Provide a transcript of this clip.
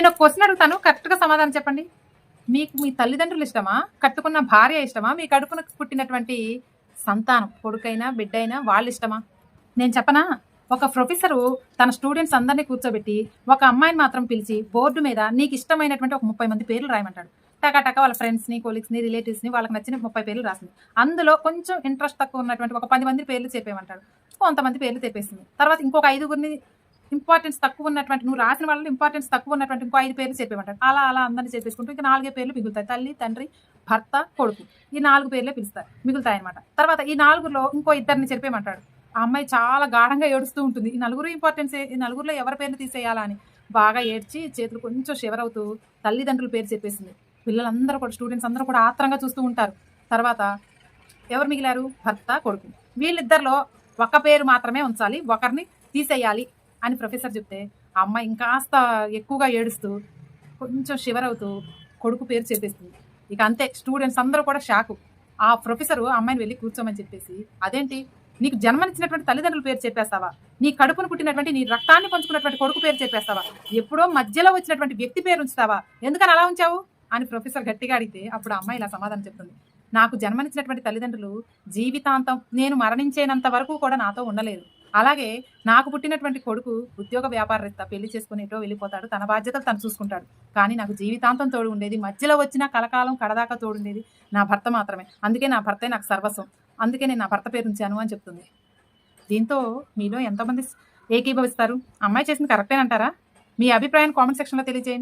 నేను ఒక క్వశ్చన్ అడుగుతాను. కరెక్ట్గా సమాధానం చెప్పండి. మీకు మీ తల్లిదండ్రులు ఇష్టమా? కట్టుకున్న భార్య ఇష్టమా? మీ కడుపున పుట్టినటువంటి సంతానం కొడుకైనా బిడ్డైనా వాళ్ళు ఇష్టమా? నేను చెప్పనా? ఒక ప్రొఫెసరు తన స్టూడెంట్స్ అందరినీ కూర్చోబెట్టి ఒక అమ్మాయిని మాత్రం పిలిచి బోర్డు మీద నీకు ఇష్టమైనటువంటి ఒక ముప్పై మంది పేర్లు రాయమంటాడు. టకాటక వాళ్ళ ఫ్రెండ్స్ని కొలీగ్స్ని రిలేటివ్స్ని వాళ్ళకి నచ్చిన ముప్పై పేర్లు రాసింది. అందులో కొంచెం ఇంట్రెస్ట్ తక్కువ ఉన్నటువంటి ఒక పది మంది పేర్లు చెప్పేయమంటాడు. కొంతమంది పేర్లు చెప్పేసింది. తర్వాత ఇంకొక ఐదుగురిని ఇంపార్టెన్స్ తక్కువ ఉన్నటువంటి నువ్వు రాసిన వాళ్ళలో ఇంపార్టెన్స్ తక్కువ ఉన్నటువంటి ఇంకో ఐదు పేర్లు చెప్పేమంటాడు అలా అలా అందరినీ చెప్పేసుకుంటూ ఇంకా నాలుగే పేర్లు మిగులుతాయి. తల్లి తండ్రి భర్త కొడుకు. ఈ నాలుగు పేర్లే పిలుస్తారు. మిగులుతాయి అనమాట తర్వాత ఈ నాలుగులో ఇంకో ఇద్దరిని చెప్పేమంటాడు ఆ అమ్మాయి చాలా గాఢంగా ఏడుస్తూ ఉంటుంది. ఈ నలుగురు ఇంపార్టెన్స్ ఈ నలుగురులో ఎవరి పేర్లు తీసేయాలా అని బాగా ఏడ్చి చేతులు కొంచెం షివర్ అవుతూ తల్లిదండ్రుల పేరు చెప్పేసింది. పిల్లలందరూ కూడా స్టూడెంట్స్ అందరూ కూడా ఆత్రంగా చూస్తూ ఉంటారు. తర్వాత ఎవరు మిగిలారు? భర్త కొడుకు. వీళ్ళిద్దరిలో ఒక పేరు మాత్రమే ఉంచాలి. ఒకరిని తీసేయాలి. అని ప్రొఫెసర్ చెప్తే ఆ అమ్మాయి ఇంకాస్త ఎక్కువగా ఏడుస్తూ కొంచెం షివర్ అవుతూ కొడుకు పేరు చెప్పేస్తుంది. ఇక అంతే స్టూడెంట్స్ అందరూ కూడా షాకు. ఆ ప్రొఫెసర్ అమ్మాయిని వెళ్ళి కూర్చోమని చెప్పేసి అదేంటి? నీకు జన్మనిచ్చినటువంటి తల్లిదండ్రుల పేరు చెప్పేస్తావా? నీ కడుపును పుట్టినటువంటి నీ రక్తాన్ని పంచుకున్నటువంటి కొడుకు పేరు చెప్పేస్తావా? ఎప్పుడో మధ్యలో వచ్చినటువంటి వ్యక్తి పేరు ఉంచుతావా? ఎందుకని అలా ఉంచావు? అని ప్రొఫెసర్ గట్టిగా అడిగితే అప్పుడు ఆ అమ్మాయి ఇలా సమాధానం చెప్తుంది. నాకు జన్మనిచ్చినటువంటి తల్లిదండ్రులు జీవితాంతం నేను మరణించేనంత వరకు కూడా నాతో ఉండలేదు అలాగే నాకు పుట్టినటువంటి కొడుకు ఉద్యోగ వ్యాపారరీత్యా పెళ్ళి చేసుకుని ఎటో వెళ్ళిపోతాడు. తన బాధ్యతలు తను చూసుకుంటాడు. కానీ నాకు జీవితాంతం తోడు ఉండేది మధ్యలో వచ్చిన కలకాలం కడదాకా తోడుండేది నా భర్త మాత్రమే. అందుకే నా భర్తే నాకు సర్వస్వం. అందుకే నేను నా భర్త పేరు ఉంచాను అని చెప్తుంది. దీంతో మీలో ఎంతోమంది ఏకీభవిస్తారు? అమ్మాయి చేసింది కరెక్టేనంటారా? మీ అభిప్రాయాన్ని కామెంట్ సెక్షన్లో తెలియజేయండి.